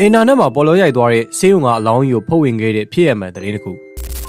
အင်တာနက်မှာပေါ်လောရိုက်သွားတဲ့ဆေးရုံကအလောင်းကြီးကိုဖုတ်ဝင်ခဲ့တဲ့ဖြစ်ရမှန်သတင်းတစ်ခု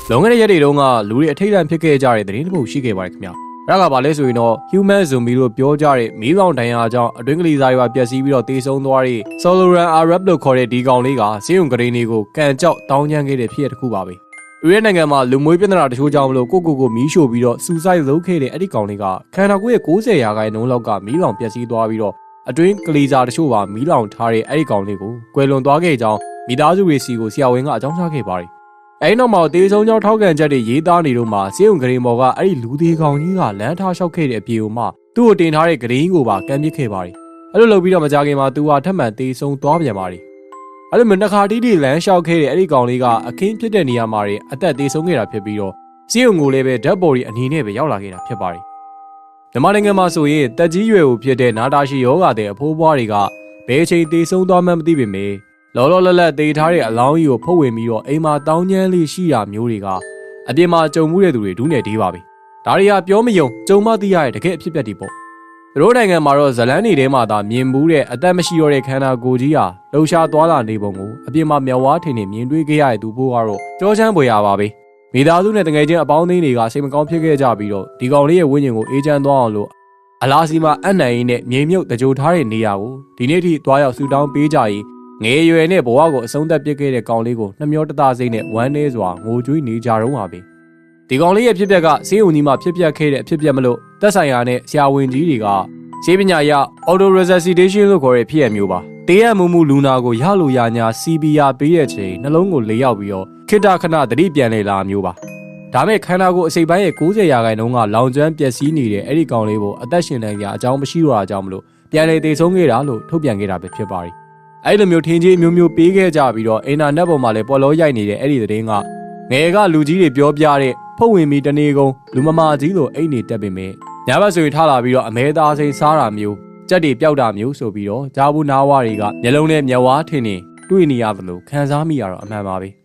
လွန်ခဲ့တဲ့ရက်တွေတုန်းကလူတွေအထိတ်တန့်ဖြစ်ခဲ့ကြတဲ့သတင်းတစ်ခုရှိခဲ့ပါတယ်ခင်ဗျာအဲ့ဒါကဘာလဲဆိုရင်တော့ human zombie လို့ပြောကြတဲ့မီးလောင်ဒဏ်ရာကြောင့်အတွင်းကလေးစားတွေပါပျက်စီးပြီးတော့တေဆုံးသွားတဲ့ Soloran Arab လို့ခေါ်တဲ့ဒီကောင်လေးကဆေးရုံကလေးတွေကိုကန်ကြောက်တောင်းကျမ်းခဲ့တဲ့ဖြစ်ရတစ်ခုပါပဲ။ဥရဲနိုင်ငံမှာလူမွေးပြဿနာတချို့ကြောင့်မလို့ကိုကိုကိုမီးရှို့ပြီးတော့စူဆိုက်လုပ်ခဲ့တဲ့အဲ့ဒီကောင်လေးကခန္ဓာကိုယ်ရဲ့90ရာခိုင်နှုန်းလောက်ကမီးလောင်ပျက်စီးသွားပြီးတော့ အတွင်းကလေးစားတချို့ပါမီးလောင်ထားတဲ့အဲ့ဒီကောင်လေးကိုကွယ်လွန်သွားခဲ့ကြောင်းမိသားစုတွေစီကိုဆရာဝန်ကအကြောင်းကြားခဲ့ပါတယ်။အဲဒီနောက်မှာတေးဆုံးကြောင်းထောက်ကန်ချက်တွေရေးသားနေတော့မှစေုံဂရင်မော်ကအဲ့ဒီလူသေးကောင်ကြီးကလမ်းထားလျှောက်ခဲ့တဲ့အပြေကိုမှသူ့ကိုတင်ထားတဲ့ဂရင်းကိုပါကမ်းပစ်ခဲ့ပါတယ်။အဲ့လိုလုပ်ပြီးတော့မကြခင်မှာသူဟာထပ်မံတေးဆုံးသွားပြန်ပါတယ်။အဲ့လိုမျိုးတစ်ခါတီးတီလမ်းလျှောက်ခဲ့တဲ့အဲ့ဒီကောင်လေးကအခင်းဖြစ်တဲ့နေရာမှာတွေအသက်တေးဆုံးခဲ့တာဖြစ်ပြီးတော့စေုံကိုလည်းပဲဓာတ်ပေါ်ဒီအနေနဲ့ပဲရောက်လာခဲ့တာဖြစ်ပါတယ်။ မြန်မာနိုင်ငံမှာဆိုရင်တက်ကြီးရွယ်ကိုဖြစ်တဲ့နာတာရှီယောဂါတဲ့အဖိုးဘွားတွေကဘယ်အချိန်တေးဆုံးသွားမှန်းမသိပေမယ့်လောလောလတ်လတ်တေးထားတဲ့အလောင်းကြီးကိုဖုတ်ဝင်ပြီးတော့အိမ်မှာတောင်းကျမ်းလေးရှိတာမျိုးတွေကအပြင်မှာကြုံမှုတဲ့သူတွေဒူးနယ်တေးပါပဲ။ဒါတွေကပြောမယုံကြုံမသိရတဲ့တကယ်အဖြစ်ပြက်တွေပေါ့။သူတို့နိုင်ငံမှာတော့ဇလန်းနေထဲမှာသာမြင်မှုတဲ့အသက်မရှိတော့တဲ့ခန္ဓာကိုယ်ကြီးဟာလှုပ်ရှားသွားလာနေပုံကိုအပြင်မှာမျက်ဝါးထင်ထင်မြင်တွေ့ခဲ့ရတဲ့သူပိုးကတော့ကြောချမ်းပွေရပါပဲ။ မိသားစုနဲ့တငယ်ချင်းအပေါင်းအသင်းတွေကစိတ်မကောင်းဖြစ်ခဲ့ကြပြီးတော့ဒီကောင်လေးရဲ့ဝိညာဉ်ကိုအေးချမ်းသွားအောင်လို့အလားစီမှာအနံ့ရင်းနဲ့မြေမြုပ်တကြိုထားတဲ့နေရာကိုဒီနေ့ထိတွားရောက်ဆူတောင်းပေးကြရင်ငယ်ရွယ်နဲ့ဘဝကိုအဆုံးသတ်ပစ်ခဲ့တဲ့ကောင်လေးကိုနှမျောတသားစိတ်နဲ့ဝမ်းနည်းစွာငိုကြွေးနေကြတော့ပါပဲဒီကောင်လေးရဲ့ဖြစ်ပျက်ကဆေးရုံကြီးမှာဖြစ်ပျက်ခဲ့တဲ့အဖြစ်ပျက်မလို့သက်ဆိုင်ရာနဲ့ဆရာဝန်ကြီးတွေကဆေးပညာရ auto resuscitation လို့ခေါ်တဲ့ဖြစ်ရမျိုးပါတေးရမှုမှုလူနာကိုရလို့ရညာ CPR ပေးတဲ့ချိန်နှလုံးကိုလေးရောက်ပြီးတော့ ခိတခဏသတိပြန်လေလာမျိုးပါဒါမဲ့ခန္ဓာကိုယ်အစိပ်ပိုင်းရဲ့90ရာခိုင်နှုန်းကလောင်ကျွမ်းပျက်စီးနေတဲ့အဲ့ဒီကောင်လေးကိုအသက်ရှင်နေကြအကြောင်းမရှိတော့တာကြောင့်မလို့ပြန်လေတေဆုံးခဲ့တာလို့ထုတ်ပြန်ခဲ့တာပဲဖြစ်ပါတယ်အဲ့လိုမျိုးထင်းကြီးမျိုးမျိုးပေးခဲ့ကြပြီးတော့အင်တာနက်ပေါ်မှာလည်းပေါ်လောရိုက်နေတဲ့အဲ့ဒီသတင်းကငယ်ကလူကြီးတွေပြောပြတဲ့ဖုတ်ဝင်ပြီးတနေကုန်လူမမာကြီးလိုအိတ်နေတက်ပေမဲ့ညဘက်ဆိုရင်ထလာပြီးတော့အမဲသားစိန်စားတာမျိုးကြက်တွေပျောက်တာမျိုးဆိုပြီးတော့ဂျာဘူးနာဝါတွေကမျက်လုံးနဲ့မျက်ဝါးထင်နေတွေ့နေရသလိုခံစားမိရတော့အမှန်ပါပဲ